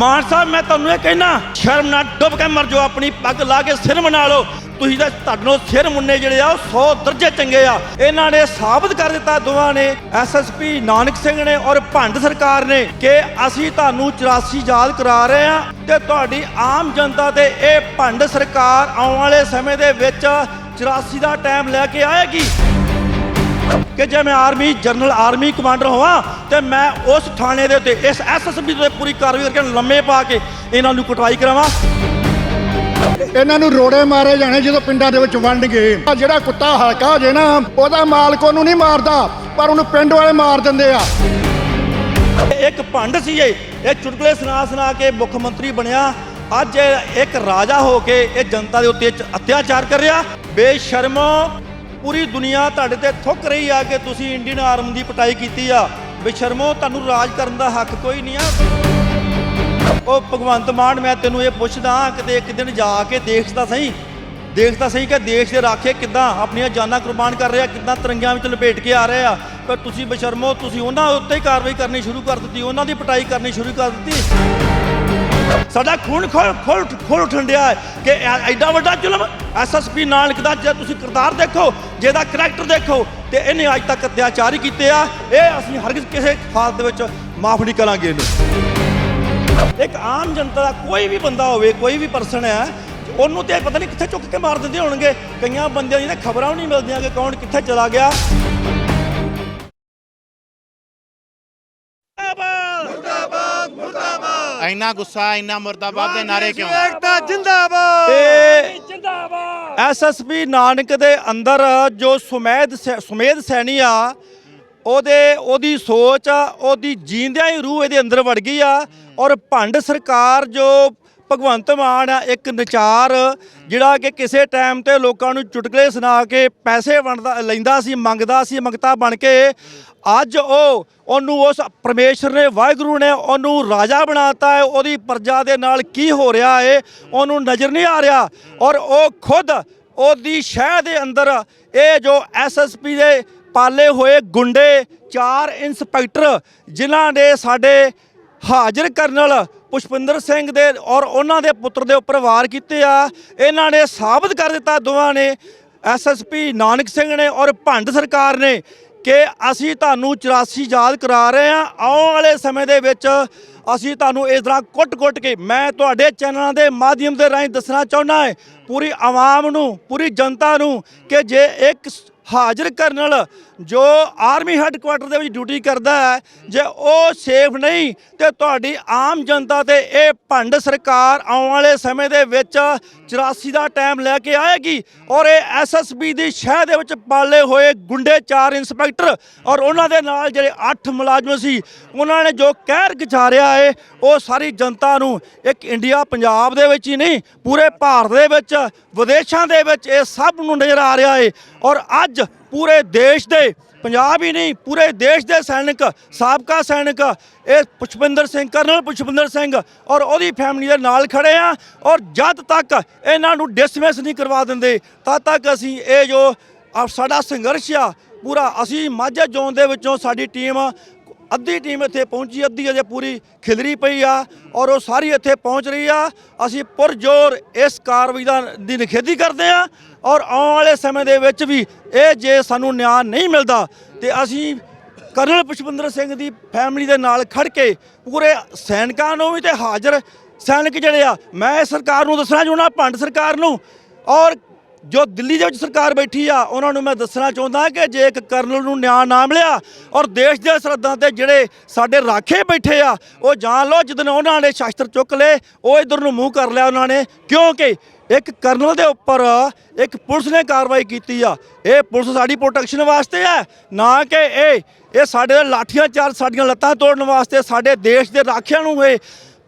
ਮਾਨ ਸਾਹਿਬ, ਮੈਂ ਤੁਹਾਨੂੰ ਇਹ ਕਹਿਣਾ ਸ਼ਰਮ ਨਾਲ ਡੁੱਬ ਕੇ ਮਰ ਜਾਓ, ਆਪਣੀ ਪੱਗ ਲਾ ਕੇ ਸਿਰ ਮਨਾ ਲਓ। ਤੁਸੀਂ ਤਾਂ ਤੁਹਾਡੇ ਸਿਰ ਮੁੰਨੇ ਜਿਹੜੇ ਆ, ਉਹ 100 ਦਰਜੇ ਚੰਗੇ ਆ। ਇਹਨਾਂ ਨੇ ਸਾਬਤ ਕਰ ਦਿੱਤਾ ਦੋਵਾਂ ਨੇ ਐਸਐਸਪੀ ਨਾਨਕ ਸਿੰਘ ਨੇ ਔਰ ਭੰਡ ਸਰਕਾਰ ਨੇ ਕਿ ਅਸੀਂ ਤੁਹਾਨੂੰ 84 ਯਾਦ ਕਰਾ ਰਹੇ ਆ ਤੇ ਤੁਹਾਡੀ ਆਮ ਜਨਤਾ ਤੇ ਇਹ ਭੰਡ ਸਰਕਾਰ ਆਉਣ ਵਾਲੇ ਸਮੇਂ ਦੇ ਵਿੱਚ 84 ਦਾ ਟਾਈਮ ਲੈ ਕੇ ਆਏਗੀ। ਕਿ ਜੇ ਮੈਂ ਆਰਮੀ ਜਨਰਲ ਆਰਮੀ ਕਮਾਂਡਰ ਹੋਵਾਂ ਤੇ ਮੈਂ ਉਸ ਥਾਣੇ ਦੇ ਉੱਤੇ ਇਸ ਐਸਐਸਬੀ ਦੇ ਪੂਰੀ ਕਾਰਵਾਈ ਕਰਕੇ ਲੰਮੇ ਪਾ ਕੇ ਇਹਨਾਂ ਨੂੰ ਕੁਟਵਾਈ ਕਰਾਵਾਂ। ਇਹਨਾਂ ਨੂੰ ਰੋੜੇ ਮਾਰੇ ਜਾਣੇ ਜਦੋਂ ਪਿੰਡਾਂ ਦੇ ਵਿੱਚ ਵੰਡ ਗਏ। ਆਹ ਜਿਹੜਾ ਕੁੱਤਾ ਹਲਕਾ ਜੇ ਨਾ ਉਹਦਾ ਮਾਲਕ ਉਹਨੂੰ ਨਹੀਂ ਮਾਰਦਾ ਪਰ ਉਹਨੂੰ ਪਿੰਡ ਵਾਲੇ ਮਾਰ ਦਿੰਦੇ ਆ। ਇੱਕ ਭੰਡ ਸੀ ਇਹ ਇਹ ਚੁਟਕਲੇ ਸੁਣਾ ਸੁਣਾ ਕੇ ਮੁੱਖ ਮੰਤਰੀ ਬਣਿਆ। ਅੱਜ ਇੱਕ ਰਾਜਾ ਹੋ ਕੇ ਇਹ ਜਨਤਾ ਦੇ ਉੱਤੇ ਅਤਿਆਚਾਰ ਕਰ ਰਿਹਾ। ਬੇਸ਼ਰਮੋ ਪੂਰੀ ਦੁਨੀਆ ਤੁਹਾਡੇ ਤੇ ਥੁੱਕ ਰਹੀ ਆ ਕਿ ਤੁਸੀਂ ਇੰਡੀਅਨ ਆਰਮ ਦੀ ਪਟਾਈ ਕੀਤੀ ਆ। ਬਿਸ਼ਰਮੋ, ਤੁਹਾਨੂੰ ਰਾਜ ਕਰਨ ਦਾ ਹੱਕ ਕੋਈ ਨਹੀਂ ਆ। ਉਹ ਭਗਵੰਤ ਮਾਨ, ਮੈਂ ਤੈਨੂੰ ਇਹ ਪੁੱਛਦਾ ਕਿਤੇ ਇੱਕ ਦਿਨ ਜਾ ਕੇ ਦੇਖਦਾ ਸਹੀ। ਦੇਖਦਾ ਸਹੀ ਕਿ ਦੇਸ਼ ਦੇ ਰਾਖੇ ਕਿੱਦਾਂ ਆਪਣੀਆਂ ਜਾਨਾਂ ਕੁਰਬਾਨ ਕਰ ਰਿਹਾ, ਕਿੱਦਾਂ ਤਿਰੰਗਿਆਂ ਵਿੱਚ ਲਪੇਟ ਕੇ ਆ ਰਹੇ। ਆ ਪਰ ਤੁਸੀਂ ਬਿਸ਼ਰਮੋ, ਤੁਸੀਂ ਉਹਨਾਂ ਉੱਤੇ ਹੀ ਕਾਰਵਾਈ ਕਰਨੀ ਸ਼ੁਰੂ ਕਰ ਦਿੱਤੀ, ਉਹਨਾਂ ਦੀ ਪਟਾਈ ਕਰਨੀ ਸ਼ੁਰੂ ਕਰ ਦਿੱਤੀ। ਸਾਡਾ ਖੂਨ ਖੋਲ ਖੋਲ ਖੋਲ ਉੱਠਣ ਹੈ ਕਿ ਐਡਾ ਵੱਡਾ ਜ਼ੁਲਮ ਐਸਐਸਪੀ ਨਾਨਕ ਦਾ ਜੇ ਤੁਸੀਂ ਕਿਰਦਾਰ ਦੇਖੋ, ਜਿਹਦਾ ਕਰੈਕਟਰ ਦੇਖੋ, ਤੇ ਇਹਨੇ ਅੱਜ ਤੱਕ ਅਤਿਆਚਾਰ ਹੀ ਕੀਤੇ ਆ। ਇਹ ਅਸੀਂ ਹਰਗਿਜ਼ ਕਿਸੇ ਹਾਲਤ ਦੇ ਵਿੱਚ ਮਾਫ ਨਹੀਂ ਕਰਾਂਗੇ ਇਹਨੂੰ। ਇੱਕ ਆਮ ਜਨਤਾ ਦਾ ਕੋਈ ਵੀ ਬੰਦਾ ਹੋਵੇ, ਕੋਈ ਵੀ ਪਰਸਨ ਹੈ, ਉਹਨੂੰ ਤੇ ਪਤਾ ਨਹੀਂ ਕਿੱਥੇ ਚੁੱਕ ਕੇ ਮਾਰ ਦਿੰਦੇ ਹੋਣਗੇ। ਕਈਆਂ ਬੰਦਿਆਂ ਦੀਆਂ ਖਬਰਾਂ ਵੀ ਨਹੀਂ ਮਿਲਦੀਆਂ ਕਿ ਕੌਣ ਕਿੱਥੇ ਚਲਾ ਗਿਆ। ਇੰਨਾ ਗੁੱਸਾ ਇੰਨਾ ਮੁਰਦਾਬਾਦ ਦੇ ਨਾਰੇ ਕਿਉਂ? ਤੇ ਜਿੰਦਾਬਾਦ। ਐਸਐਸਪੀ ਨਾਨਕ ਦੇ ਅੰਦਰ ਜੋ ਸੁਮੇਧ ਸੈ- ਸੁਮੇਧ ਸੈਣੀ ਆ ਉਹਦੇ ਉਹਦੀ ਸੋਚ ਆ ਉਹਦੀ ਜੀਂਦਿਆਂ ਹੀ ਰੂਹ ਇਹਦੇ ਅੰਦਰ ਵੜ ਗਈ ਆ ਔਰ ਭੰਡ ਸਰਕਾਰ ਜੋ ਭਗਵੰਤ ਮਾਨ ਇੱਕ ਨਚਾਰ, ਜਿਹੜਾ ਕਿ ਕਿਸੇ ਟਾਈਮ ਤੇ ਲੋਕਾਂ ਨੂੰ ਚੁਟਕਲੇ ਸੁਣਾ ਕੇ ਪੈਸੇ ਵੰਡਦਾ, ਲੈਂਦਾ ਸੀ, ਮੰਗਦਾ ਸੀ, ਮੰਗਤਾ ਬਣ ਕੇ ਅੱਜ ਉਹ, ਉਹਨੂੰ ਉਸ ਪਰਮੇਸ਼ਰ ਨੇ, ਵਾਹਿਗੁਰੂ ਨੇ ਉਹਨੂੰ ਰਾਜਾ ਬਣਾਤਾ ਹੈ, ਉਹਦੀ ਪ੍ਰਜਾ ਦੇ ਨਾਲ ਕੀ ਹੋ ਰਿਹਾ ਹੈ ਉਹਨੂੰ ਨਜ਼ਰ ਨਹੀਂ ਆ ਰਿਹਾ ਔਰ ਉਹ ਖੁਦ ਉਹਦੀ ਸ਼ਹਿ ਦੇ ਅੰਦਰ ਇਹ ਜੋ ਐਸਐਸਪੀ ਦੇ ਪਾਲੇ ਹੋਏ ਗੁੰਡੇ, ਚਾਰ ਇੰਸਪੈਕਟਰ, ਜਿਨ੍ਹਾਂ ਨੇ ਸਾਡੇ ਹਾਜ਼ਰ ਕਰਨਲ ਪੁਸ਼ਪਿੰਦਰ ਸਿੰਘ ਦੇ ਔਰ ਉਹਨਾਂ ਦੇ ਪੁੱਤਰ ਦੇ ਉੱਪਰ ਵਾਰ ਕੀਤੇ ਆ। ਇਹਨਾਂ ਨੇ ਸਾਬਤ ਕਰ ਦਿੱਤਾ ਦੋਵਾਂ ਨੇ। ਐਸਐਸਪੀ ਨਾਨਕ ਸਿੰਘ ਨੇ ਔਰ ਭੰਡ ਸਰਕਾਰ ਨੇ ਕਿ ਅਸੀਂ ਤੁਹਾਨੂੰ 84 ਯਾਦ ਕਰਾ ਰਹੇ ਹਾਂ। ਆਉਣ ਵਾਲੇ ਸਮੇਂ ਦੇ ਵਿੱਚ ਅਸੀਂ ਤੁਹਾਨੂੰ ਇਸ ਤਰ੍ਹਾਂ ਕੁੱਟ-ਕੁੱਟ ਕੇ ਮੈਂ ਤੁਹਾਡੇ ਚੈਨਲਾਂ ਦੇ ਮਾਧਿਅਮ ਦੇ ਰਾਹੀਂ ਦੱਸਣਾ ਚਾਹੁੰਦਾ ਹਾਂ। ਪੂਰੀ ਆਵਾਮ ਨੂੰ, ਪੂਰੀ ਜਨਤਾ ਨੂੰ ਕਿ ਜੇ ਇੱਕ ਹਾਜ਼ਰ ਕਰਨਲ ਜੋ ਆਰਮੀ ਹੈੱਡਕੁਆਟਰ ਦੇ ਵਿੱਚ ਡਿਊਟੀ ਕਰਦਾ ਹੈ, ਜੇ ਉਹ ਸੇਫ ਨਹੀਂ, ਤੇ ਤੁਹਾਡੀ ਆਮ ਜਨਤਾ ਤੇ ਇਹ ਭੰਡ ਸਰਕਾਰ ਆਉਣ ਵਾਲੇ ਸਮੇਂ ਦੇ ਵਿੱਚ 84 ਦਾ ਟਾਈਮ ਲੈ ਕੇ ਆਏਗੀ ਔਰ ਇਹ ਐਸਐਸਬੀ ਦੀ ਸ਼ਹਿ ਦੇ ਵਿੱਚ ਪਾਲੇ ਹੋਏ ਗੁੰਡੇ ਚਾਰ ਇੰਸਪੈਕਟਰ ਔਰ ਉਹਨਾਂ ਦੇ ਨਾਲ ਜਿਹੜੇ 8 ਮੁਲਾਜ਼ਮ ਸੀ, ਉਹਨਾਂ ਨੇ ਜੋ ਕਹਿਰ ਗੁਜ਼ਾਰਿਆ ਹੈ ਉਹ ਸਾਰੀ ਜਨਤਾ ਨੂੰ ਇੱਕ ਇੰਡੀਆ ਪੰਜਾਬ ਦੇ ਵਿੱਚ ਹੀ ਨਹੀਂ, ਪੂਰੇ ਭਾਰਤ ਦੇ ਵਿੱਚ, ਵਿਦੇਸ਼ਾਂ ਦੇ ਵਿੱਚ ਇਹ ਸਭ ਨੂੰ ਨਜ਼ਰ ਆ ਰਿਹਾ ਏ ਔਰ ਅੱਜ ਪੂਰੇ ਦੇਸ਼ ਦੇ, ਪੰਜਾਬ ਹੀ ਨਹੀਂ, ਪੂਰੇ ਦੇਸ਼ ਦੇ ਸੈਨਿਕ, ਸਾਬਕਾ ਸੈਨਿਕ, ਇਹ ਪੁਸ਼ਪਿੰਦਰ ਸਿੰਘ, ਕਰਨਲ ਪੁਸ਼ਪਿੰਦਰ ਸਿੰਘ ਔਰ ਉਹਦੀ ਫੈਮਿਲੀ ਦੇ ਨਾਲ ਖੜੇ ਆ ਔਰ ਜਦ ਤੱਕ ਇਹਨਾਂ ਨੂੰ ਡਿਸਮਿਸ ਨਹੀਂ ਕਰਵਾ ਦਿੰਦੇ, ਤਦ ਤੱਕ ਅਸੀਂ ਇਹ ਜੋ ਸਾਡਾ ਸੰਘਰਸ਼ ਆ, ਪੂਰਾ ਅਸੀਂ ਮਾਝਾ ਜ਼ੋਨ ਦੇ ਵਿੱਚੋਂ ਸਾਡੀ ਟੀਮ ਅੱਧੀ ਟੀਮ ਇੱਥੇ ਪਹੁੰਚੀ, ਅੱਧੀ ਅਜੇ ਪੂਰੀ ਖਿਲਰੀ ਪਈ ਆ ਔਰ ਉਹ ਸਾਰੀ ਇੱਥੇ ਪਹੁੰਚ ਰਹੀ ਆ, ਅਸੀਂ ਪੁਰਜੋਰ ਇਸ ਕਾਰਵਾਈ ਦਾ ਦੀ ਨਿਖੇਧੀ ਕਰਦੇ ਆ ਔਰ ਆਉਣ ਵਾਲੇ ਸਮੇਂ ਦੇ ਵਿੱਚ ਵੀ ਇਹ ਜੇ ਸਾਨੂੰ ਨਿਆਂ ਨਹੀਂ ਮਿਲਦਾ ਤੇ ਅਸੀਂ ਕਰਨਲ ਪੁਸ਼ਪਿੰਦਰ ਸਿੰਘ ਦੀ ਫੈਮਿਲੀ ਦੇ ਨਾਲ ਖੜ ਕੇ ਪੂਰੇ ਸੈਨਿਕਾਂ ਨੂੰ ਵੀ ਤੇ ਹਾਜ਼ਰ ਸੈਨਿਕ ਜਿਹੜੇ ਆ, ਮੈਂ ਸਰਕਾਰ ਨੂੰ ਦੱਸਣਾ ਚਾਹੁੰਦਾ, ਭੰਡ ਸਰਕਾਰ ਨੂੰ। ਔਰ ਜੋ ਦਿੱਲੀ ਦੇ ਵਿੱਚ ਸਰਕਾਰ ਬੈਠੀ ਆ, ਉਹਨਾਂ ਨੂੰ ਮੈਂ ਦੱਸਣਾ ਚਾਹੁੰਦਾ ਕਿ ਜੇ ਇੱਕ ਕਰਨਲ ਨੂੰ ਨਿਆਂ ਨਾ ਮਿਲਿਆ ਔਰ ਦੇਸ਼ ਦੇ ਸਰਹੱਦਾਂ ਤੇ ਜਿਹੜੇ ਸਾਡੇ ਰਾਖੇ ਬੈਠੇ ਆ, ਉਹ ਜਾਣ ਲਓ ਜਦੋਂ ਉਹਨਾਂ ਨੇ ਸ਼ਸਤਰ ਚੁੱਕ ਲਏ, ਉਹ ਇਧਰ ਨੂੰ ਮੂੰਹ ਕਰ ਲਿਆ ਉਹਨਾਂ ਨੇ। ਕਿਉਂਕਿ ਇੱਕ ਕਰਨਲ ਦੇ ਉੱਪਰ ਇੱਕ ਪੁਲਿਸ ਨੇ ਕਾਰਵਾਈ ਕੀਤੀ ਆ। ਇਹ ਪੁਲਿਸ ਸਾਡੀ ਪ੍ਰੋਟੈਕਸ਼ਨ ਵਾਸਤੇ ਹੈ ਨਾ ਕਿ ਇਹ ਇਹ ਸਾਡੇ ਲਾਠੀਆਂ ਚਾਰ ਸਾਡੀਆਂ ਲੱਤਾਂ ਤੋੜਨ ਵਾਸਤੇ, ਸਾਡੇ ਦੇਸ਼ ਦੇ ਰਾਖਿਆਂ ਨੂੰ ਇਹ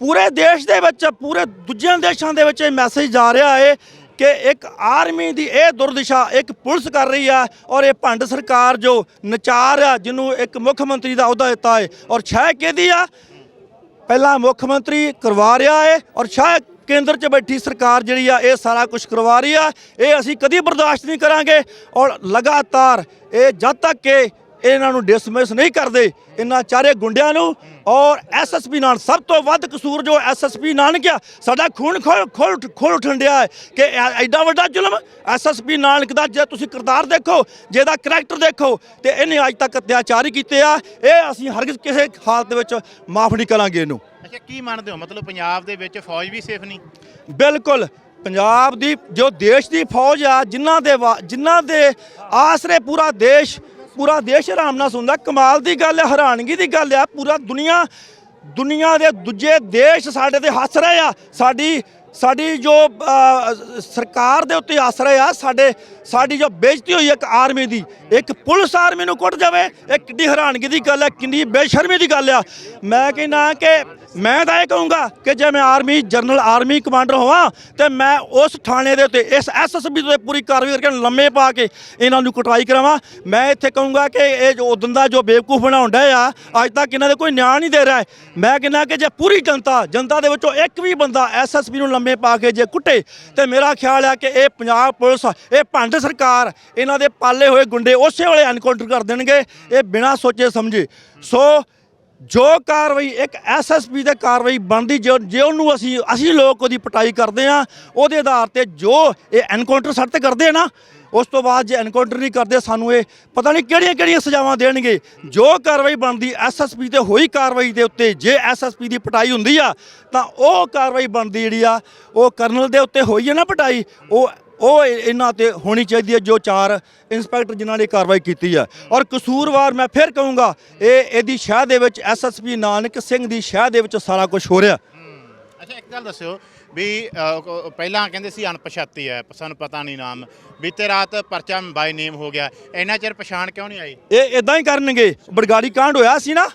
ਪੂਰੇ ਦੇਸ਼ ਦੇ ਵਿੱਚ, ਪੂਰੇ ਦੂਜਿਆਂ ਦੇਸ਼ਾਂ ਦੇ ਵਿੱਚ ਇਹ ਮੈਸੇਜ ਜਾ ਰਿਹਾ ਹੈ ਕਿ ਇੱਕ ਆਰਮੀ ਦੀ ਇਹ ਦੁਰਦਿਸ਼ਾ ਇੱਕ ਪੁਲਿਸ ਕਰ ਰਹੀ ਆ ਔਰ ਇਹ ਭੰਡ ਸਰਕਾਰ ਜੋ ਨਚਾਰ ਆ, ਜਿਹਨੂੰ ਇੱਕ ਮੁੱਖ ਮੰਤਰੀ ਦਾ ਅਹੁਦਾ ਦਿੱਤਾ ਹੈ ਔਰ ਛਾਇ ਕਿਹਦੀ ਆ? ਪਹਿਲਾਂ ਮੁੱਖ ਮੰਤਰੀ ਕਰਵਾ ਰਿਹਾ ਹੈ ਔਰ ਸ਼ਾਇਦ ਕੇਂਦਰ 'ਚ ਬੈਠੀ ਸਰਕਾਰ ਜਿਹੜੀ ਆ, ਇਹ ਸਾਰਾ ਕੁਝ ਕਰਵਾ ਰਹੀ ਆ। ਇਹ ਅਸੀਂ ਕਦੀ ਬਰਦਾਸ਼ਤ ਨਹੀਂ ਕਰਾਂਗੇ ਔਰ ਲਗਾਤਾਰ ਇਹ ਜਦ ਤੱਕ ਕਿ ਇਹਨਾਂ ਨੂੰ ਡਿਸਮਿਸ ਨਹੀਂ ਕਰਦੇ ਇਹਨਾਂ ਚਾਰੇ ਗੁੰਡਿਆਂ ਨੂੰ। ਔਰ ਐਸਐਸਪੀ ਨਾਲ ਸਭ ਤੋਂ ਵੱਧ ਕਸੂਰ ਜੋ ਐਸਐਸਪੀ ਨਾਨਕ ਆ ਸਾਡਾ ਖੂਨ ਖੋਲ ਖੋਲ ਖੋਲ ਉੱਠਣ ਡਿਆ ਹੈ ਕਿ ਐਡਾ ਵੱਡਾ ਜ਼ੁਲਮ ਐਸਐਸਪੀ ਨਾਨਕ ਦਾ ਜੇ ਤੁਸੀਂ ਕਿਰਦਾਰ ਦੇਖੋ ਜੇ ਇਹਦਾ ਕਰੈਕਟਰ ਦੇਖੋ ਤੇ ਇਹਨੇ ਅੱਜ ਤੱਕ ਅਤਿਆਚਾਰ ਹੀ ਕੀਤੇ ਆ। ਇਹ ਅਸੀਂ ਹਰਗਿਜ਼ ਕਿਸੇ ਹਾਲਤ ਦੇ ਵਿੱਚ ਮਾਫ ਨਹੀਂ ਕਰਾਂਗੇ ਇਹਨੂੰ। ਅੱਛਾ ਕੀ ਮੰਨਦੇ ਹੋ? ਮਤਲਬ ਪੰਜਾਬ ਦੇ ਵਿੱਚ ਫੌਜ ਵੀ ਸੇਫ ਨਹੀਂ? ਬਿਲਕੁਲ ਪੰਜਾਬ ਦੀ ਜੋ ਦੇਸ਼ ਦੀ ਫੌਜ ਆ ਜਿਨ੍ਹਾਂ ਦੇ ਜਿਨ੍ਹਾਂ ਦੇ ਆਸਰੇ ਪੂਰਾ ਦੇਸ਼ ਪੂਰਾ ਦੇਸ਼ ਆਰਾਮ ਨਾਲ ਸੁਣਦਾ। ਕਮਾਲ ਦੀ ਗੱਲ ਹੈ, ਹੈਰਾਨਗੀ ਦੀ ਗੱਲ ਆ ਪੂਰਾ ਦੁਨੀਆ ਦੁਨੀਆ ਦੇ ਦੂਜੇ ਦੇਸ਼ ਸਾਡੇ ਤੇ ਹੱਸ ਰਹੇ ਆ। ਸਾਡੀ ਸਾਡੀ ਜੋ ਸਰਕਾਰ ਦੇ ਉੱਤੇ ਹੱਸ ਰਹੇ ਆ, ਸਾਡੇ, ਸਾਡੀ ਜੋ ਬੇਇੱਜ਼ਤੀ ਹੋਈ ਇੱਕ ਆਰਮੀ ਦੀ, ਇੱਕ ਪੁਲਿਸ ਆਰਮੀ ਨੂੰ ਕੁੱਟ ਜਾਵੇ, ਇਹ ਕਿੰਨੀ ਹੈਰਾਨਗੀ ਦੀ ਗੱਲ ਹੈ, ਕਿੰਨੀ ਬੇਸ਼ਰਮੀ ਦੀ ਗੱਲ ਆ। ਮੈਂ ਕਹਿੰਦਾ ਕਿ ਮੈਂ ਤਾਂ ਇਹ ਕਹੂੰਗਾ ਕਿ ਜੇ ਮੈਂ ਆਰਮੀ ਜਨਰਲ, ਆਰਮੀ ਕਮਾਂਡਰ ਹੋਵਾਂ, ਤੇ ਮੈਂ ਉਸ ਥਾਣੇ ਦੇ ਉੱਤੇ, ਇਸ ਐਸਐਸਬੀ ਦੇ ਪੂਰੀ ਕਾਰਵਾਈ ਕਰਕੇ ਲੰਮੇ ਪਾ ਕੇ ਇਹਨਾਂ ਨੂੰ ਕਟਾਈ ਕਰਾਵਾਂ। ਮੈਂ ਇੱਥੇ ਕਹੂੰਗਾ ਕਿ ਇਹ ਜੋ ਉਦੋਂ ਦਾ ਜੋ ਬੇਵਕੂਫ ਬਣਾਉਂਦਾ ਆ, ਅੱਜ ਤੱਕ ਇਹਨਾਂ ਦੇ ਕੋਈ ਨਿਆਂ ਨਹੀਂ ਦੇ ਰਿਹਾ ਮੈਂ ਕਹਿੰਦਾ ਕਿ ਜੇ ਪੂਰੀ ਜਨਤਾ ਜਨਤਾ ਦੇ ਵਿੱਚੋਂ ਇੱਕ ਵੀ ਬੰਦਾ ਐਸਐਸਬੀ ਨੂੰ ਲੰਮੇ ਪਾ ਕੇ ਜੇ ਕੁੱਟੇ, ਤੇ ਮੇਰਾ ਖਿਆਲ ਆ ਕਿ ਇਹ ਪੰਜਾਬ ਪੁਲਿਸ, ਇਹ ਭੰਡ ਸਰਕਾਰ, ਇਹਨਾਂ ਦੇ ਪਾਲੇ ਹੋਏ ਗੁੰਡੇ ਉਸੇ ਵੇਲੇ ਐਨਕਾਊਂਟਰ ਕਰ ਦੇਣਗੇ, ਇਹ ਬਿਨਾਂ ਸੋਚੇ ਸਮਝੇ। ਸੋ ਜੋ ਕਾਰਵਾਈ, ਇੱਕ ਐਸਐਸਪੀ ਤੇ ਕਾਰਵਾਈ ਬਣਦੀ, ਜੋ, ਜੇ ਉਹਨੂੰ ਅਸੀਂ ਅਸੀਂ ਲੋਕ ਉਹਦੀ ਪਟਾਈ ਕਰਦੇ ਆ ਉਹਦੇ ਆਧਾਰ ਤੇ ਜੋ ਇਹ ਐਨਕਾਊਂਟਰ ਸਾਡੇ ਤੇ ਕਰਦੇ ਆ ਨਾ, ਉਸ ਤੋਂ ਬਾਅਦ ਜੇ ਐਨਕਾਊਂਟਰ ਨਹੀਂ ਕਰਦੇ, ਸਾਨੂੰ ਇਹ ਪਤਾ ਨਹੀਂ ਕਿਹੜੀਆਂ ਕਿਹੜੀਆਂ ਸਜ਼ਾਵਾਂ ਦੇਣਗੇ। ਜੋ ਕਾਰਵਾਈ ਬਣਦੀ ਐਸਐਸਪੀ ਤੇ ਹੋਈ ਕਾਰਵਾਈ ਦੇ ਉੱਤੇ ਜੇ ਐਸਐਸਪੀ ਦੀ ਪਟਾਈ ਹੁੰਦੀ ਆ, ਤਾਂ ਉਹ ਕਾਰਵਾਈ ਬਣਦੀ ਜਿਹੜੀ ਆ, ਉਹ ਕਰਨਲ ਦੇ ਉੱਤੇ ਹੋਈ ਹੈ ਨਾ ਪਟਾਈ, ਉਹ ਉਹ ਇਹ- ਇਹਨਾਂ ਤੇ ਹੋਣੀ ਚਾਹੀਦੀ ਹੈ ਜੋ ਚਾਰ ਇੰਸਪੈਕਟਰ ਜਿਨ੍ਹਾਂ ਨੇ ਕਾਰਵਾਈ ਕੀਤੀ ਹੈ। ਔਰ ਕਸੂਰਵਾਰ ਮੈਂ ਫਿਰ ਕਹੂੰਗਾ ਇਹ ਇਹਦੀ ਸ਼ਹਿ ਦੇ ਵਿੱਚ ਐਸਐਸਪੀ ਨਾਨਕ ਸਿੰਘ ਦੀ ਸ਼ਹਿ ਦੇ ਵਿੱਚ ਸਾਰਾ ਕੁਝ ਹੋ ਰਿਹਾ। ਅੱਛਾ ਇੱਕ ਗੱਲ ਦੱਸਿਓ ਵੀ ਪਹਿਲਾਂ ਕਹਿੰਦੇ ਸੀ ਅਣਪਛਾਤੀ ਹੈ ਸਾਨੂੰ ਪਤਾ ਨਹੀਂ ਨਾਮ। ਬੀਤੇ ਰਾਤ ਪਰਚਾ ਬਾਈ ਨੇਮ ਹੋ ਗਿਆ। ਇੰਨਾ ਚਿਰ ਪਛਾਣ ਕਿਉਂ ਨਹੀਂ ਆਈ? ਇਹ ਇਦਾਂ ਹੀ ਕਰਨਗੇ। ਬਰਗਾੜੀ ਕਾਂਡ ਹੋਇਆ ਸੀ ਨਾ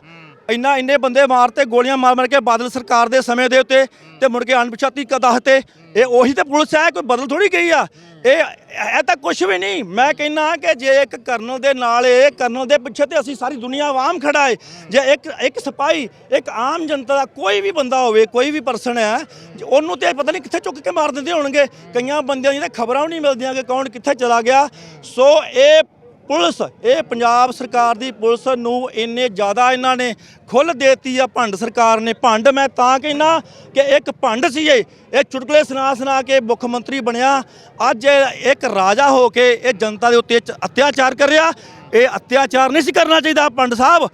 ਇੰਨਾ ਇੰਨੇ ਬੰਦੇ ਮਾਰਤੇ ਗੋਲੀਆਂ ਮਾਰ ਮਾਰ ਕੇ ਬਾਦਲ ਸਰਕਾਰ ਦੇ ਸਮੇਂ ਦੇ ਉੱਤੇ ਤੇ ਮੁੜ ਕੇ ਅਣਪਛਾਤੀ ਕਦਾਹ ਤੇ ਇਹ ਉਹੀ ਤੇ ਪੁਲਿਸ ਹੈ, ਕੋਈ ਬਦਲ ਥੋੜੀ ਗਈ ਆ। ਇਹ ਇਹ ਤਾਂ ਕੁਝ ਵੀ ਨਹੀਂ। ਮੈਂ ਕਹਿੰਨਾ ਕਿ ਜੇ ਇੱਕ ਕਰਨਲ ਦੇ ਨਾਲ ਇਹ ਕਰਨਲ ਦੇ ਪਿੱਛੇ ਤੇ ਅਸੀਂ ਸਾਰੀ ਦੁਨੀਆ ਆਵਾਮ ਖੜਾ ਹੈ ਜੇ ਇੱਕ ਇੱਕ ਸਿਪਾਹੀ, ਇੱਕ ਆਮ ਜਨਤਾ ਦਾ ਕੋਈ ਵੀ ਬੰਦਾ ਹੋਵੇ, ਕੋਈ ਵੀ ਪਰਸਨ ਹੈ ਜੇ ਉਹਨੂੰ ਤੇ ਪਤਾ ਨਹੀਂ ਕਿੱਥੇ ਚੁੱਕ ਕੇ ਮਾਰ ਦਿੰਦੇ ਹੋਣਗੇ। ਕਈਆਂ ਬੰਦਿਆਂ ਦੀਆਂ ਤਾਂ ਖਬਰਾਂ ਵੀ ਨਹੀਂ ਮਿਲਦੀਆਂ ਕਿ ਕੌਣ ਕਿੱਥੇ ਚਲਾ ਗਿਆ। ਸੋ ਇਹ ਪੁਲਿਸ, ਇਹ ਪੰਜਾਬ ਸਰਕਾਰ ਦੀ ਪੁਲਿਸ ਨੂੰ ਇੰਨੇ ਜ਼ਿਆਦਾ ਇਹਨਾਂ ਨੇ ਖੁੱਲ ਦੇਤੀ ਆ, ਭੰਡ ਸਰਕਾਰ ਨੇ। ਭੰਡ ਮੈਂ ਤਾਂ ਕਹਿੰਦਾ ਕਿ ਇੱਕ ਭੰਡ ਸੀ ਇਹ ਇਹ ਚੁਟਕਲੇ ਸੁਣਾ ਸੁਣਾ ਕੇ ਮੁੱਖ ਮੰਤਰੀ ਬਣਿਆ। ਅੱਜ ਇੱਕ ਰਾਜਾ ਹੋ ਕੇ ਇਹ ਜਨਤਾ ਦੇ ਉੱਤੇ ਅਤਿਆਚਾਰ ਕਰ ਰਿਹਾ। ਇਹ ਅਤਿਆਚਾਰ ਨਹੀਂ ਸੀ ਕਰਨਾ ਚਾਹੀਦਾ ਭੰਡ ਸਾਹਿਬ।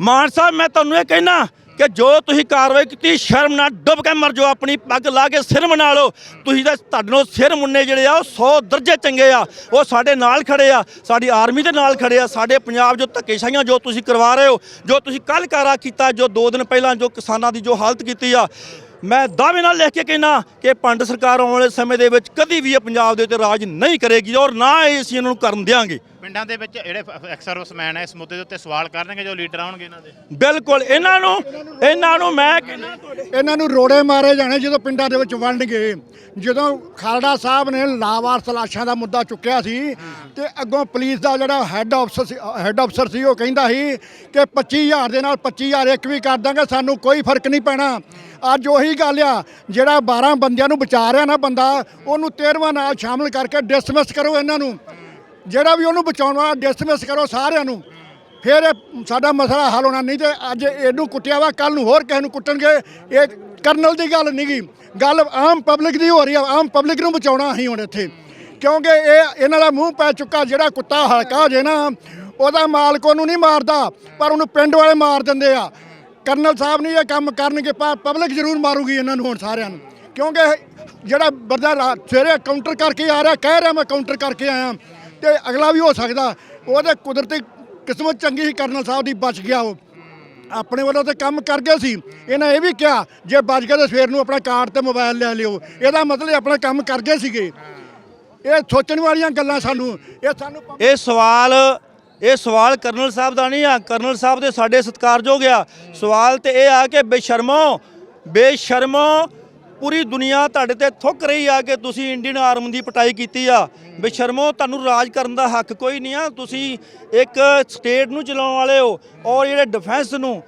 ਮਾਨ ਸਾਹਿਬ, ਮੈਂ ਤੁਹਾਨੂੰ ਇਹ ਕਹਿਣਾ ਕਿ ਜੋ ਤੁਸੀਂ ਕਾਰਵਾਈ ਕੀਤੀ, ਸ਼ਰਮ ਨਾਲ ਡੁੱਬ ਕੇ ਮਰ ਜਾਓ, ਆਪਣੀ ਪੱਗ ਲਾ ਕੇ ਸਿਰ ਮਨਾ ਲਓ ਤੁਸੀਂ ਤਾਂ ਤੁਹਾਡੇ ਨੂੰ ਸਿਰ ਮੁੰਨੇ ਜਿਹੜੇ ਆ, ਉਹ 100 ਦਰਜੇ ਚੰਗੇ ਆ। ਉਹ ਸਾਡੇ ਨਾਲ ਖੜੇ ਆ, ਸਾਡੀ ਆਰਮੀ ਦੇ ਨਾਲ ਖੜੇ ਆ, ਸਾਡੇ ਪੰਜਾਬ ਜੋ ਧੱਕੇਸ਼ਾਹੀਆਂ ਜੋ ਤੁਸੀਂ ਕਰਵਾ ਰਹੇ ਹੋ, ਜੋ ਤੁਸੀਂ ਕੱਲ ਕਾਰਾ ਕੀਤਾ, ਜੋ 2 ਦਿਨ ਪਹਿਲਾਂ ਜੋ ਕਿਸਾਨਾਂ ਦੀ ਜੋ ਹਾਲਤ ਕੀਤੀ ਆ ਮੈਂ ਦਾਅਵੇ ਨਾਲ ਲਿਖ ਕੇ ਕਹਿਣਾ ਕਿ ਪੰਡ ਸਰਕਾਰ ਆਉਣ ਵਾਲੇ ਸਮੇਂ ਦੇ ਵਿੱਚ ਕਦੀ ਵੀ ਇਹ ਪੰਜਾਬ ਦੇ ਉੱਤੇ ਰਾਜ ਨਹੀਂ ਕਰੇਗੀ ਔਰ ਨਾ ਇਹ ਅਸੀਂ ਇਹਨਾਂ ਨੂੰ ਕਰਨ ਦਿਆਂਗੇ। ਪਿੰਡਾਂ ਦੇ ਵਿੱਚ ਜਿਹੜੇ ਐਕਸ ਸਰਵਿਸਮੈਨ ਹੈ ਇਸ ਮੁੱਦੇ ਦੇ ਉੱਤੇ ਸਵਾਲ ਕਰਨਗੇ ਜੋ ਲੀਡਰ ਆਉਣਗੇ ਇਹਨਾਂ ਦੇ। ਬਿਲਕੁਲ ਇਹਨਾਂ ਨੂੰ ਇਹਨਾਂ ਨੂੰ ਮੈਂ ਕਹਿੰਦਾ ਤੁਹਾਡੇ ਇਹਨਾਂ ਨੂੰ ਰੋੜੇ ਮਾਰੇ ਜਾਣੇ ਜਦੋਂ ਪਿੰਡਾਂ ਦੇ ਵਿੱਚ ਵੰਡ ਗਏ। ਜਦੋਂ ਖਾਲੜਾ ਸਾਹਿਬ ਨੇ ਲਾਵਾਰਸ ਲਾਸ਼ਾਂ ਦਾ ਮੁੱਦਾ ਚੁੱਕਿਆ ਸੀ ਤੇ ਅੱਗੋਂ ਪੁਲਿਸ ਦਾ ਜਿਹੜਾ ਹੈੱਡ ਅਫਸਰ ਸੀ ਹੈੱਡ ਅਫਸਰ ਸੀ ਉਹ ਕਹਿੰਦਾ ਸੀ ਕਿ 25000 ਦੇ ਨਾਲ 25000 ਇੱਕ ਵੀ ਕਰ ਦਾਂਗੇ ਸਾਨੂੰ ਕੋਈ ਫ਼ਰਕ ਨਹੀਂ ਪੈਣਾ। ਅੱਜ ਉਹੀ ਗੱਲ ਆ, ਜਿਹੜਾ 12 ਬੰਦਿਆਂ ਨੂੰ ਬਚਾ ਰਿਹਾ ਨਾ ਬੰਦਾ, ਉਹਨੂੰ 13ਵਾਂ ਨਾਲ ਸ਼ਾਮਲ ਕਰਕੇ ਡਿਸਮਿਸ ਕਰੋ ਇਹਨਾਂ ਨੂੰ। ਜਿਹੜਾ ਵੀ ਉਹਨੂੰ ਬਚਾਉਣਾ ਵਾਲਾ ਡਿਸਮਿਸ ਕਰੋ ਸਾਰਿਆਂ ਨੂੰ। ਫਿਰ ਇਹ ਸਾਡਾ ਮਸਲਾ ਹੱਲ ਹੋਣਾ, ਨਹੀਂ ਤੇ ਅੱਜ ਇਹਨੂੰ ਕੁੱਟਿਆ ਵਾ ਕੱਲ ਨੂੰ ਹੋਰ ਕਿਸੇ ਨੂੰ ਕੁੱਟਣਗੇ, ਇਹ ਕਰਨਲ ਦੀ ਗੱਲ ਨਹੀਂ ਗੀ। ਗੱਲ ਆਮ ਪਬਲਿਕ ਦੀ ਹੋ ਰਹੀ ਆ, ਆਮ ਪਬਲਿਕ ਨੂੰ ਬਚਾਉਣਾ ਅਸੀਂ ਹੁਣ ਇੱਥੇ। ਕਿਉਂਕਿ ਇਹ ਇਹਨਾਂ ਦਾ ਮੂੰਹ ਪੈ ਚੁੱਕਾ, ਜਿਹੜਾ ਕੁੱਤਾ ਹਲਕਾ ਜੇ ਨਾ, ਉਹਦਾ ਮਾਲਕ ਉਹਨੂੰ ਨਹੀਂ ਮਾਰਦਾ, ਪਰ ਉਹਨੂੰ ਪਿੰਡ ਵਾਲੇ ਮਾਰ ਦਿੰਦੇ ਆ। ਕਰਨਲ ਸਾਹਿਬ ਨਹੀਂ ਇਹ ਕੰਮ ਕਰਨਗੇ ਪਬਲਿਕ ਜ਼ਰੂਰ ਮਾਰੂਗੀ ਇਹਨਾਂ ਨੂੰ ਹੁਣ ਸਾਰਿਆਂ ਨੂੰ। ਕਿਉਂਕਿ ਜਿਹੜਾ ਬੰਦਾ ਸਵੇਰੇ ਕਾਊਂਟਰ ਕਰਕੇ ਆ ਰਿਹਾ, ਕਹਿ ਰਿਹਾ ਮੈਂ ਕਾਊਂਟਰ ਕਰਕੇ ਆਇਆ। ਤੇ ਅਗਲਾ ਵੀ ਹੋ ਸਕਦਾ, ਉਹਦੇ ਕੁਦਰਤੀ ਕਿਸਮਤ ਚੰਗੀ ਸੀ, ਕਰਨਲ ਸਾਹਿਬ ਦੀ ਬਚ ਗਿਆ ਉਹ। ਆਪਣੇ ਵੱਲੋਂ ਤੇ ਕੰਮ ਕਰ ਗਏ ਸੀ। ਇਹਨਾਂ ਇਹ ਵੀ ਕਿਹਾ, ਜੇ ਬਚ ਗਏ ਤਾਂ ਸਵੇਰ ਨੂੰ ਆਪਣਾ ਕਾਰਡ ਤੇ ਮੋਬਾਈਲ ਲੈ ਲਿਓ। ਇਹਦਾ ਮਤਲਬ ਆਪਣਾ ਕੰਮ ਕਰ ਗਏ ਸੀਗੇ। ਇਹ ਸੋਚਣ ਵਾਲੀਆਂ ਗੱਲਾਂ ਸਾਨੂੰ, ਇਹ ਸਾਨੂੰ ਇਹ ਸਵਾਲ ਇਹ ਸਵਾਲ ਕਰਨਲ ਸਾਹਿਬ ਦਾ ਨਹੀਂ ਆ, ਕਰਨਲ ਸਾਹਿਬ ਦੇ ਸਾਡੇ ਸਤਿਕਾਰਯੋਗ ਆ। ਸਵਾਲ ਤੇ ਇਹ ਆ ਕਿ ਬੇਸ਼ਰਮੋ ਬੇਸ਼ਰਮੋ, ਪੂਰੀ ਦੁਨੀਆ ਤੁਹਾਡੇ ਤੇ ਥੁੱਕ ਰਹੀ ਆ ਕਿ ਤੁਸੀਂ ਇੰਡੀਅਨ ਆਰਮ ਦੀ ਪਟਾਈ ਕੀਤੀ ਆ। ਬੇਸ਼ਰਮੋ, ਤੁਹਾਨੂੰ ਰਾਜ ਕਰਨ ਦਾ ਹੱਕ ਕੋਈ ਨਹੀਂ ਆ। ਤੁਸੀਂ ਇੱਕ ਸਟੇਟ ਨੂੰ ਚਲਾਉਣ ਵਾਲੇ ਹੋ ਔਰ ਜਿਹੜੇ ਡਿਫੈਂਸ ਨੂੰ,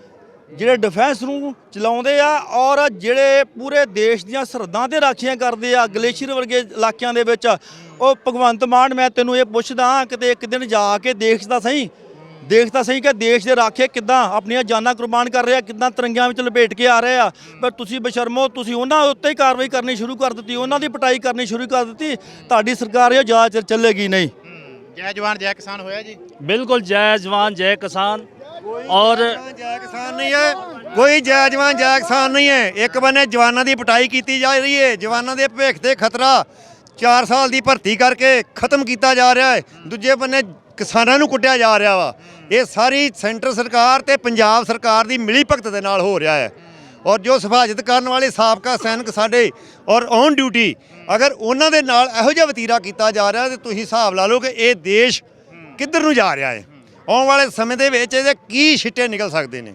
ਜਿਹੜੇ ਡਿਫੈਂਸ ਨੂੰ ਚਲਾਉਂਦੇ ਆ ਔਰ ਜਿਹੜੇ ਪੂਰੇ ਦੇਸ਼ ਦੀਆਂ ਸਰਹੱਦਾਂ ਤੇ ਰਾਖੀਆਂ ਕਰਦੇ ਆ, ਗਲੇਸ਼ੀਅਰ ਵਰਗੇ ਇਲਾਕਿਆਂ ਦੇ ਵਿੱਚ। ਉਹ ਭਗਵੰਤ ਮਾਨ ਮੈਂ ਤੈਨੂੰ ਇਹ ਪੁੱਛਦਾ ਕਿਤੇ ਇੱਕ ਦਿਨ ਜਾ ਕੇ ਦੇਖਦਾ ਸਹੀ। ਦੇਖਦਾ ਸਹੀ ਕਿ ਦੇਸ਼ ਦੇ ਰਾਖੇ ਕਿੱਦਾਂ ਆਪਣੀਆਂ ਜਾਨਾਂ ਕੁਰਬਾਨ ਕਰ ਰਿਹਾ ਕਿੱਦਾਂ ਤਿਰੰਗਿਆਂ ਵਿੱਚ ਲਪੇਟ ਕੇ ਆ ਰਿਹਾ ਪਰ ਤੁਸੀਂ ਬਸ਼ਰਮੋ ਤੁਸੀਂ ਉਹਨਾਂ ਉੱਤੇ ਹੀ ਕਾਰਵਾਈ ਕਰਨੀ ਸ਼ੁਰੂ ਕਰ ਦਿੱਤੀ ਉਹਨਾਂ ਦੀ ਪਟਾਈ ਕਰਨੀ ਸ਼ੁਰੂ ਕਰ ਦਿੱਤੀ ਤੁਹਾਡੀ ਸਰਕਾਰ ਇਹ ਜ਼ਿਆਦਾ ਚਿਰ ਚੱਲੇਗੀ ਨਹੀਂ। ਜੈ ਜਵਾਨ ਜੈ ਕਿਸਾਨ ਹੋਇਆ ਜੀ। ਬਿਲਕੁਲ ਜੈ ਜਵਾਨ ਜੈ ਕਿਸਾਨ। ਔਰ ਜੈ ਕਿਸਾਨ ਨਹੀਂ ਹੈ ਕੋਈ ਜੈ ਜਵਾਨ ਜੈ ਕਿਸਾਨ ਨਹੀਂ ਹੈ। ਇੱਕ ਬੰਨੇ ਜਵਾਨਾਂ ਦੀ ਪਟਾਈ ਕੀਤੀ ਜਾ ਰਹੀ ਹੈ ਜਵਾਨਾਂ ਦੇ ਭਵਿੱਖ ਤੇ ਖਤਰਾ। 4 ਸਾਲ ਦੀ ਭਰਤੀ ਕਰਕੇ ਖਤਮ ਕੀਤਾ ਜਾ ਰਿਹਾ ਹੈ। ਦੂਜੇ ਬੰਨੇ ਕਿਸਾਨਾਂ ਨੂੰ ਕੁੱਟਿਆ ਜਾ ਰਿਹਾ ਵਾ। ਇਹ ਸਾਰੀ ਸੈਂਟਰ ਸਰਕਾਰ ਤੇ ਪੰਜਾਬ ਸਰਕਾਰ ਦੀ ਮਿਲੀ ਭਗਤ ਦੇ ਨਾਲ ਹੋ ਰਿਹਾ ਹੈ। ਔਰ ਜੋ ਸਫਾਜਤ ਕਰਨ ਵਾਲੇ ਸਾਬਕਾ ਸੈਨਿਕ ਸਾਡੇ ਔਰ ਔਨ ਡਿਊਟੀ, ਅਗਰ ਉਹਨਾਂ ਦੇ ਨਾਲ ਇਹੋ ਜਿਹਾ ਵਤੀਰਾ ਕੀਤਾ ਜਾ ਰਿਹਾ ਤੇ ਤੁਸੀਂ ਹਿਸਾਬ ਲਾ ਲਓ ਕਿ ਇਹ ਦੇਸ਼ ਕਿੱਧਰ ਨੂੰ ਜਾ ਰਿਹਾ ਹੈ। ਆਉਣ ਵਾਲੇ ਸਮੇਂ ਦੇ ਵਿੱਚ ਇਹਦੇ ਕੀ ਛਿੱਟੇ ਨਿਕਲ ਸਕਦੇ ਨੇ।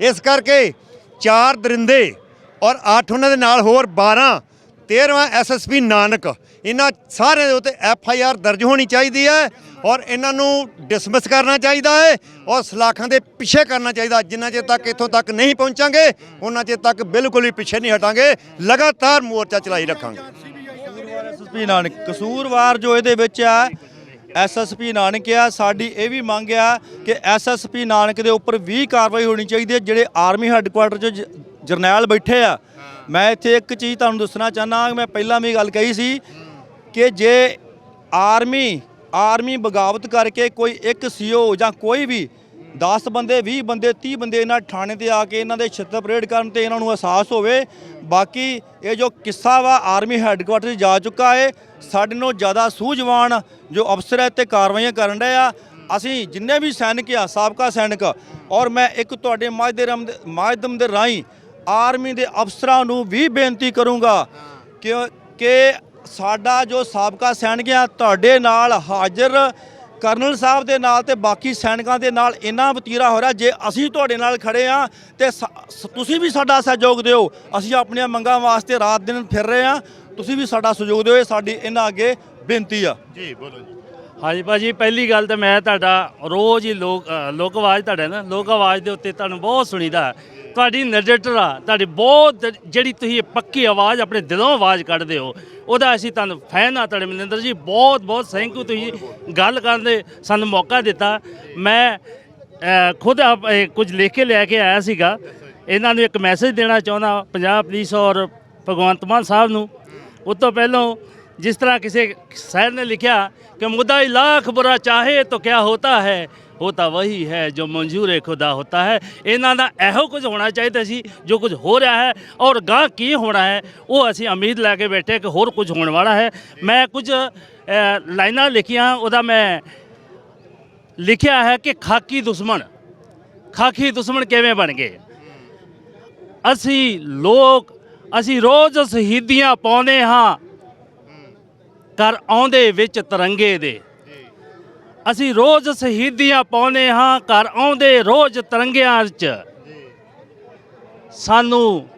ਇਸ ਕਰਕੇ ਚਾਰ ਦਰਿੰਦੇ ਔਰ ਅੱਠ ਉਹਨਾਂ ਦੇ ਨਾਲ ਹੋਰ 12 13ਵਾਂ ਐਸਐਸਪੀ ਨਾਨਕ। ਇਹਨਾਂ ਸਾਰਿਆਂ ਦੇ ਉੱਤੇ ਐਫ ਆਈ ਆਰ ਦਰਜ ਹੋਣੀ ਚਾਹੀਦੀ ਹੈ ਔਰ ਇਹਨਾਂ ਨੂੰ ਡਿਸਮਿਸ ਕਰਨਾ ਚਾਹੀਦਾ ਹੈ ਔਰ ਸਲਾਖਾਂ ਦੇ ਪਿੱਛੇ ਕਰਨਾ ਚਾਹੀਦਾ। ਜਿੰਨਾ ਚਿਰ ਤੱਕ ਇੱਥੋਂ ਤੱਕ ਨਹੀਂ ਪਹੁੰਚਾਂਗੇ, ਉਹਨਾਂ ਚਿਰ ਤੱਕ ਬਿਲਕੁਲ ਵੀ ਪਿੱਛੇ ਨਹੀਂ ਹਟਾਂਗੇ। ਲਗਾਤਾਰ ਮੋਰਚਾ ਚਲਾਈ ਰੱਖਾਂਗੇ। ਐਸਐਸਪੀ ਨਾਨਕ, ਕਸੂਰਵਾਰ ਜੋ ਇਹਦੇ ਵਿੱਚ ਆ ਐਸਐਸਪੀ ਨਾਨਕ ਆ, ਸਾਡੀ ਇਹ ਵੀ ਮੰਗ ਆ ਕਿ ਐਸਐਸਪੀ ਨਾਨਕ ਦੇ ਉੱਪਰ ਵੀ ਕਾਰਵਾਈ ਹੋਣੀ ਚਾਹੀਦੀ ਹੈ। ਜਿਹੜੇ ਆਰਮੀ ਹੈੱਡਕੁਆਟਰ 'ਚ ਜ- ਜਰਨੈਲ ਬੈਠੇ ਆ, ਮੈਂ ਇੱਥੇ ਇੱਕ ਚੀਜ਼ ਤੁਹਾਨੂੰ ਦੱਸਣਾ ਚਾਹੁੰਦਾ ਮੈਂ ਪਹਿਲਾਂ ਵੀ ਗੱਲ ਕਹੀ ਸੀ ਕਿ ਜੇ ਆਰਮੀ ਆਰਮੀ ਬਗਾਵਤ ਕਰਕੇ ਕੋਈ ਇੱਕ ਸੀਓ ਜਾਂ ਕੋਈ ਵੀ 10 ਬੰਦੇ 20 ਬੰਦੇ 30 ਬੰਦੇ ਇਹਨਾਂ ਥਾਣੇ ਤੇ ਆ ਕੇ ਇਹਨਾਂ ਦੇ ਛਿੱਤਰ ਪਰੇਡ ਕਰਨ ਤੇ ਇਹਨਾਂ ਨੂੰ ਅਹਿਸਾਸ ਹੋਵੇ। ਬਾਕੀ ਇਹ ਜੋ ਕਿੱਸਾ ਵਾ, ਆਰਮੀ ਹੈੱਡਕੁਆਟਰ ਜਾ ਚੁੱਕਾ ਹੈ ਸਾਡੇ ਨਾਲੋਂ ਜ਼ਿਆਦਾ ਸੂਝਵਾਨ ਜੋ ਅਫਸਰ ਹੈ ਤੇ ਕਾਰਵਾਈਆਂ ਕਰਨ ਰਹੇ ਆ। ਅਸੀਂ ਜਿੰਨੇ ਵੀ ਸੈਨਿਕ ਆ, ਸਾਬਕਾ ਸੈਨਿਕ, ਔਰ ਮੈਂ ਇੱਕ ਤੁਹਾਡੇ ਮਾਧਿਅਮ ਦੇ ਮਾਧਿਅਮ ਦੇ ਰਾਹੀਂ ਆਰਮੀ ਦੇ ਅਫਸਰਾਂ ਨੂੰ ਵੀ ਬੇਨਤੀ ਕਰੂੰਗਾ ਕਿ ਕਿ ਸਾਡਾ ਜੋ ਸਾਬਕਾ ਸੈਨਿਕ ਆ, ਤੁਹਾਡੇ ਨਾਲ ਹਾਜ਼ਰ ਕਰਨਲ ਸਾਹਿਬ ਦੇ ਨਾਲ ਤੇ ਬਾਕੀ ਸੈਨਿਕਾਂ ਦੇ ਨਾਲ ਇੰਨਾ ਵਤੀਰਾ ਹੋ ਰਿਹਾ, ਜੇ ਅਸੀਂ ਤੁਹਾਡੇ ਨਾਲ ਖੜੇ ਆ ਤੇ ਸ- ਤੁਸੀਂ ਵੀ ਸਾਡਾ ਸਹਿਯੋਗ ਦਿਓ। ਅਸੀਂ ਆਪਣੀਆਂ ਮੰਗਾਂ ਵਾਸਤੇ ਰਾਤ ਦਿਨ ਫਿਰ ਰਹੇ ਆ ਤੁਸੀਂ ਵੀ ਸਾਡਾ ਸਹਿਯੋਗ ਦਿਓ, ਇਹ ਸਾਡੀ ਇਹਨਾਂ ਅੱਗੇ ਬੇਨਤੀ ਆ। ਜੀ, ਬੋਲੋ ਜੀ। ਹਾਂਜੀ ਭਾਜੀ, ਪਹਿਲੀ ਗੱਲ ਤਾਂ ਮੈਂ ਤੁਹਾਡਾ ਰੋਜ਼ ਹੀ ਲੋਕ ਲੋਕ ਆਵਾਜ਼ ਤੁਹਾਡਾ ਨਾ, ਲੋਕ ਆਵਾਜ਼ ਦੇ ਉੱਤੇ ਤੁਹਾਨੂੰ ਬਹੁਤ ਸੁਣੀਦਾ। ਤੁਹਾਡੀ ਨਰਜੇਟਰ ਆ ਤੁਹਾਡੀ ਬਹੁਤ ਜਿਹੜੀ ਤੁਸੀਂ ਪੱਕੀ ਆਵਾਜ਼, ਆਪਣੇ ਦਿਲੋਂ ਆਵਾਜ਼ ਕੱਢਦੇ ਹੋ, ਉਹਦਾ ਅਸੀਂ ਤੁਹਾਨੂੰ ਫੈਨ ਆ ਤੁਹਾਡੇ ਮਨਿੰਦਰ ਜੀ, ਬਹੁਤ ਬਹੁਤ ਥੈਂਕ ਯੂ ਤੁਸੀਂ ਗੱਲ ਕਰਨ ਦੇ ਸਾਨੂੰ ਮੌਕਾ ਦਿੱਤਾ। ਮੈਂ ਖੁਦ ਆਪ- ਕੁਝ ਲਿਖ ਕੇ ਲੈ ਕੇ ਆਇਆ ਸੀਗਾ। ਇਹਨਾਂ ਨੂੰ ਇੱਕ ਮੈਸੇਜ ਦੇਣਾ ਚਾਹੁੰਦਾ ਪੰਜਾਬ ਪੁਲਿਸ ਔਰ ਭਗਵੰਤ ਮਾਨ ਸਾਹਿਬ ਨੂੰ। ਉਸ ਤੋਂ ਪਹਿਲਾਂ ਜਿਸ ਤਰ੍ਹਾਂ ਕਿਸੇ ਸ਼ਾਇਰ ਨੇ ਲਿਖਿਆ ਕਿ ਮੁਦਾ ਲੱਖ ਬੁਰਾ ਚਾਹੇ ਤਾਂ ਕਿਆ ਹੋਤਾ ਹੈ ਹੋਤਾ ਵਹੀ ਹੈ ਜੋ ਮਨਜ਼ੂਰ ਖੁਦਾ ਹੋਤਾ ਹੈ ਇਹਨਾਂ ਦਾ ਇਹੋ ਕੁਝ ਹੋਣਾ ਚਾਹੀਦਾ ਸੀ ਜੋ ਕੁਝ ਹੋ ਰਿਹਾ ਹੈ ਔਰ ਗਾਂ ਕੀ ਹੋਣਾ ਹੈ ਉਹ ਅਸੀਂ ਉਮੀਦ ਲੈ ਕੇ ਬੈਠੇ ਕਿ ਹੋਰ ਕੁਝ ਹੋਣ ਵਾਲਾ ਹੈ ਮੈਂ ਕੁਝ ਲਾਈਨਾਂ ਲਿਖੀਆਂ ਉਹਦਾ ਮੈਂ ਲਿਖਿਆ ਹੈ ਕਿ ਖਾਕੀ ਦੁਸ਼ਮਣ ਖਾਕੀ ਦੁਸ਼ਮਣ ਕਿਵੇਂ ਬਣ ਗਏ ਅਸੀਂ ਲੋਕ ਅਸੀਂ ਰੋਜ਼ ਸ਼ਹੀਦੀਆਂ ਪਾਉਂਦੇ ਹਾਂ ਕਰ ਆਉਂਦੇ ਵਿੱਚ ਤਿਰੰਗੇ ਦੇ। ਅਸੀਂ ਰੋਜ਼ ਸ਼ਹੀਦੀਆਂ ਪਾਉਂਦੇ ਹਾਂ, ਘਰ ਆਉਂਦੇ ਰੋਜ਼ ਤਿਰੰਗਿਆਂ 'ਚ। ਸਾਨੂੰ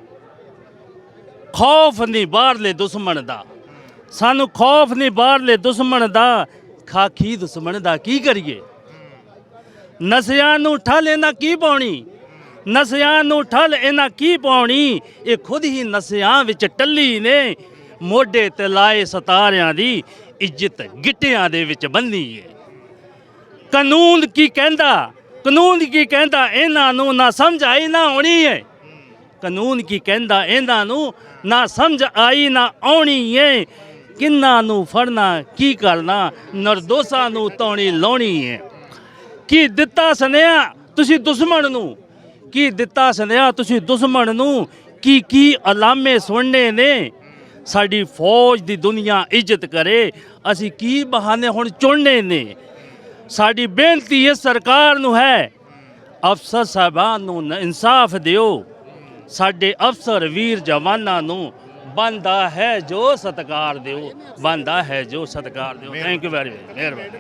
ਖੌਫ ਨਹੀਂ ਬਾਹਰਲੇ ਦੁਸ਼ਮਣ ਦਾ। ਸਾਨੂੰ ਖੌਫ ਨਹੀਂ ਬਾਹਰਲੇ ਦੁਸ਼ਮਣ ਦਾ। ਖਾਕੀ ਦੁਸ਼ਮਣ ਦਾ ਕੀ ਕਰੀਏ? ਨਸਿਆਂ ਨੂੰ ਠੱਲ ਇਹਨਾਂ ਕੀ ਪਾਉਣੀ? ਨਸਿਆਂ ਨੂੰ ਠੱਲ ਇਹਨਾਂ ਕੀ ਪਾਉਣੀ? ਇਹ ਖੁਦ ਹੀ ਨਸਿਆਂ ਵਿੱਚ ਟੱਲੀ ਨੇ। ਮੋਢੇ ਤੇ ਲਾਏ ਸਤਾਰਿਆਂ ਦੀ ਇੱਜ਼ਤ ਗਿੱਟਿਆਂ ਦੇ ਵਿੱਚ ਬੰਨੀ ਏ। ਕਾਨੂੰਨ ਕੀ ਕਹਿੰਦਾ? ਕਾਨੂੰਨ ਕੀ ਕਹਿੰਦਾ? ਇਹਨਾਂ ਨੂੰ ਨਾ ਸਮਝ ਆਈ ਨਾ ਆਉਣੀ ਏ। ਕਾਨੂੰਨ ਕੀ ਕਹਿੰਦਾ? ਇਹਨਾਂ ਨੂੰ ਨਾ ਸਮਝ ਆਈ ਨਾ ਆਉਣੀ ਏ। ਕਿੰਨਾਂ ਨੂੰ ਫੜਨਾ, ਕੀ ਕਰਨਾ? ਨਿਰਦੋਸ਼ਾਂ ਨੂੰ ਤੌਣੀ ਲਾਉਣੀ ਏ। ਕੀ ਦਿੱਤਾ ਸੁਨੇਹਾ ਤੁਸੀਂ ਦੁਸ਼ਮਣ ਨੂੰ? ਕੀ ਦਿੱਤਾ ਸੁਨੇਹਾ ਤੁਸੀਂ ਦੁਸ਼ਮਣ ਨੂੰ? ਕੀ ਕੀ ਅਲਾਮੇ ਸੁਣਨੇ ਨੇ? ਸਾਡੀ ਫੌਜ ਦੀ ਦੁਨੀਆ ਇੱਜ਼ਤ ਕਰੇ। ਅਸੀਂ ਕੀ ਬਹਾਨੇ ਹੁਣ ਚੁਣਨੇ ਨੇ? ਸਾਡੀ ਬੇਨਤੀ ਇਸ ਸਰਕਾਰ ਨੂੰ ਹੈ ਅਫਸਰ ਸਾਹਿਬਾਨ ਨੂੰ ਨ- ਇਨਸਾਫ ਦਿਓ। ਸਾਡੇ ਅਫਸਰ ਵੀਰ ਜਵਾਨਾਂ ਨੂੰ ਬੰਦਾ ਹੈ ਜੋ ਸਤਕਾਰ ਦਿਓ ਬੰਦਾ ਹੈ ਜੋ ਸਤਕਾਰ ਦਿਓ। ਥੈਂਕ ਯੂ ਵੈਰੀ ਮਚ ਮਿਹਰਬਾਨੀ।